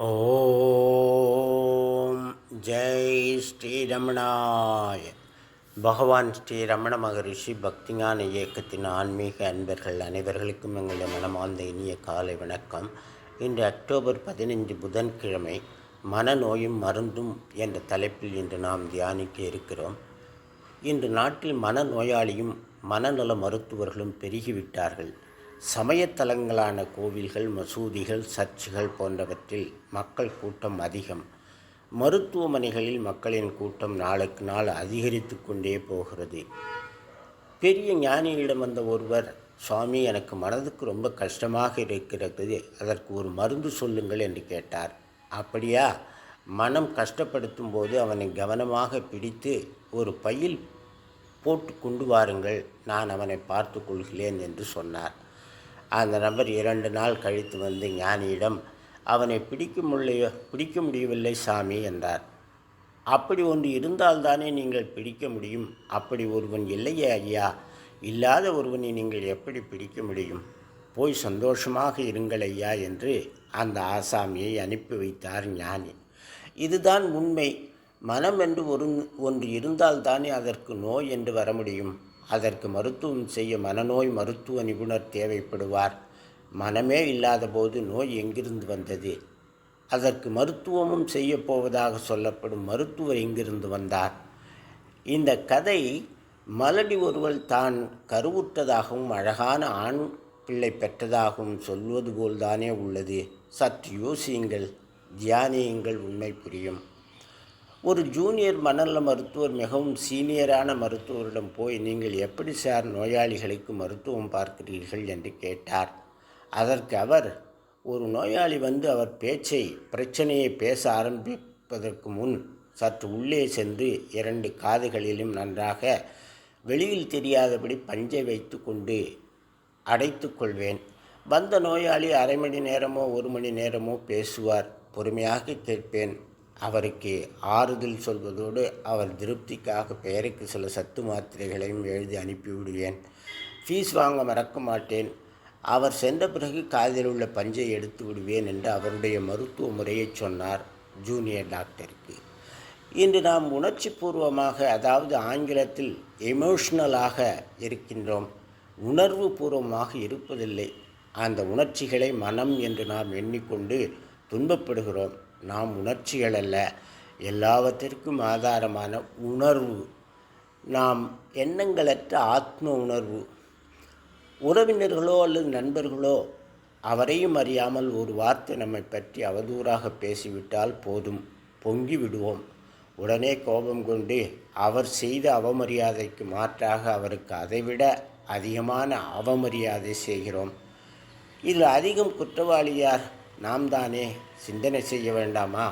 ஓம் ஜெய் ஸ்ரீரமணாய். பகவான் ஸ்ரீ ரமண மகரிஷி பக்திஞான இயக்கத்தின் ஆன்மீக அன்பர்கள் அனைவர்களுக்கும் எங்களுடைய மனமார்ந்த இனிய காலை வணக்கம். இன்று அக்டோபர் பதினைஞ்சு புதன்கிழமை மனநோயும் மருந்தும் என்ற தலைப்பில் இன்று நாம் தியானிக்க இருக்கிறோம். இன்று நாட்டில் மனநோயாளியும் மனநல மருத்துவர்களும் பெருகிவிட்டார்கள். சமயத்தலங்களான கோவில்கள் மசூதிகள் சர்ச்சுகள் போன்றவற்றில் மக்கள் கூட்டம் அதிகம். மருத்துவமனைகளில் மக்களின் கூட்டம் நாளுக்கு நாள் அதிகரித்து கொண்டே போகிறது. பெரிய ஞானியிடம் வந்த ஒருவர் சுவாமி எனக்கு மனதுக்கு ரொம்ப கஷ்டமாக இருக்கிறது. அதற்கு ஒரு மருந்து சொல்லுங்கள் என்று கேட்டார். அப்படியா? மனம் கஷ்டப்படுத்தும் போது அவனை கவனமாக பிடித்து ஒரு பையில் போட்டு கொண்டு வாருங்கள். நான் அவனை பார்த்து கொள்கிறேன் என்று சொன்னார். அந்த நபர் இரண்டு நாள் கழித்து வந்து ஞானியிடம் அவனை பிடிக்க முடிய பிடிக்க முடியவில்லை சாமி என்றார். அப்படி ஒன்று இருந்தால்தானே நீங்கள் பிடிக்க முடியும்? அப்படி ஒருவன் இல்லையே ஐயா. இல்லாத ஒருவனை நீங்கள் எப்படி பிடிக்க முடியும்? போய் சந்தோஷமாக இருங்கள் ஐயா என்று அந்த ஆசாமியை அனுப்பி வைத்தார் ஞானி. இதுதான் உண்மை. மனம் என்று ஒரு ஒன்று இருந்தால்தானே அதற்கு நோய் என்று வர முடியும்? அதற்கு மருத்துவம் செய்ய மனநோய் மருத்துவ நிபுணர் தேவைப்படுவார். மனமே இல்லாத போது நோய் எங்கிருந்து வந்தது? அதற்கு மருத்துவமும் செய்யப் போவதாக சொல்லப்படும் மருத்துவர் எங்கிருந்து வந்தார்? இந்த கதை மலடி ஒருவள் தான் கருவுற்றதாகவும் அழகான ஆண் பிள்ளை பெற்றதாகவும் சொல்வது போல்தானே உள்ளது. சற்று யோசியுங்கள் தியானியுங்கள் உண்மை புரியும். ஒரு ஜூனியர் மனநல மருத்துவர் மிகவும் சீனியரான மருத்துவரிடம் போய் நீங்கள் எப்படி சார் நோயாளிகளுக்கு மருத்துவம் பார்க்கிறீர்கள்? என்று கேட்டார். அதற்கு அவர் ஒரு நோயாளி வந்து அவர் பேச்சை பிரச்சனையை பேச ஆரம்பிப்பதற்கு முன் சற்று உள்ளே சென்று இரண்டு காதுகளிலும் நன்றாக வெளியில் தெரியாதபடி பஞ்சை வைத்து கொண்டு அடைத்து கொள்வேன். வந்த நோயாளி அரை மணி நேரமோ ஒரு மணி நேரமோ பேசுவார். பொறுமையாக கேட்பேன். அவருக்கு ஆறுதல் சொல்வதோடு அவர் திருப்திக்காக பெயருக்கு சில சத்து மாத்திரைகளையும் எழுதி அனுப்பிவிடுவேன். ஃபீஸ் வாங்க மறக்க மாட்டேன். அவர் சென்ற பிறகு காதில் உள்ள பஞ்சை எடுத்து விடுவேன் என்று அவருடைய மருத்துவ முறையை சொன்னார் ஜூனியர் டாக்டருக்கு இன்று நாம் உணர்ச்சி பூர்வமாக அதாவது ஆங்கிலத்தில் எமோஷ்னலாக இருக்கின்றோம். உணர்வு பூர்வமாக இருப்பதில்லை. அந்த உணர்ச்சிகளை மனம் என்று நாம் எண்ணிக்கொண்டு துன்பப்படுகிறோம். நாம் உணர்ச்சிகள் அல்ல எல்லாவற்றிற்கும் ஆதாரமான உணர்வு. நாம் எண்ணங்களற்ற ஆத்ம உணர்வு. உறவினர்களோ அல்லது நண்பர்களோ அவரையும் அறியாமல் ஒரு வார்த்தை நம்மை பற்றி அவதூறாக பேசிவிட்டால் போதும் பொங்கி விடுவோம். உடனே கோபம் கொண்டு அவர் செய்த அவமரியாதைக்கு மாற்றாக அவருக்கு அதைவிட அதிகமான அவமரியாதை செய்கிறோம். இதில் அதிகம் குற்றவாளியார் நாம் தானே சிந்தனை செய்ய வேண்டாமா?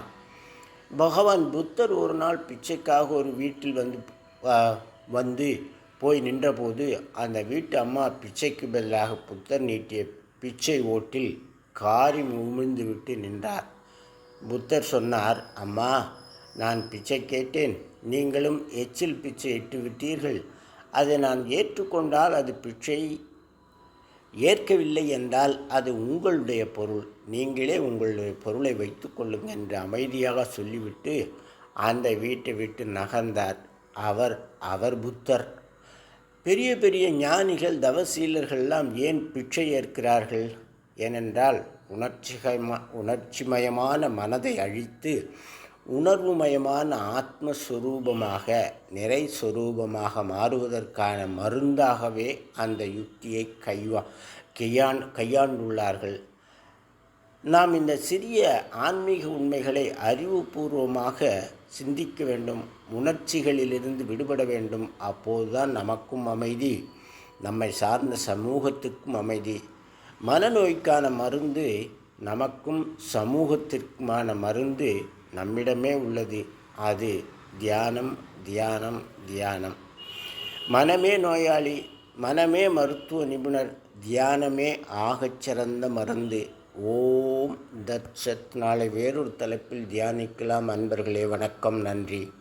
பகவான் புத்தர் ஒரு நாள் பிச்சைக்காக ஒரு வீட்டில் வந்து வந்து போய் நின்றபோது அந்த வீட்டு அம்மா பிச்சைக்கு பதிலாக புத்தர் நீட்டிய பிச்சை ஓட்டில் காரி உமிழ்ந்து விட்டு நின்றார். புத்தர் சொன்னார் அம்மா நான் பிச்சை கேட்டேன். நீங்களும் எச்சில் பிச்சை இட்டு விட்டீர்கள். அதை நான் ஏற்றுக்கொண்டால் அது பிச்சை ஏற்கவில்லை என்றால் அது உங்களுடைய பொருள். நீங்களே உங்களுடைய பொருளை வைத்து கொள்ளுங்க என்று அமைதியாக சொல்லிவிட்டு அந்த வீட்டை விட்டு நகர்ந்தார். அவர் அவர் புத்தர். பெரிய பெரிய ஞானிகள் தவசீலர்கள்லாம் ஏன் பிச்சை ஏற்கிறார்கள்? ஏனென்றால் உணர்ச்சிகமா உணர்ச்சிமயமான மனதை அழித்து உணர்வுமயமான ஆத்மஸ்வரூபமாக நிறை சொரூபமாக மாறுவதற்கான மருந்தாகவே அந்த யுக்தியை கைவா கையாண் கையாண்டுள்ளார்கள். நாம் இந்த சிறிய ஆன்மீக உண்மைகளை அறிவுபூர்வமாக சிந்திக்க வேண்டும் உணர்ச்சிகளிலிருந்து விடுபட வேண்டும். அப்போதுதான் நமக்கும் அமைதி நம்மை சார்ந்த சமூகத்துக்கும் அமைதி. மனநோய்க்கான மருந்து நமக்கும் சமூகத்திற்குமான மருந்து நம்மிடமே உள்ளது. அது தியானம் தியானம் தியானம். மனமே நோயாளி மனமே மருத்துவ நிபுணர் தியானமே ஆகச்சிறந்த மருந்து. ஓம் தத் சத். நாளை வேறொரு தலைப்பில் தியானிக்கலாம். அன்பர்களே வணக்கம். நன்றி.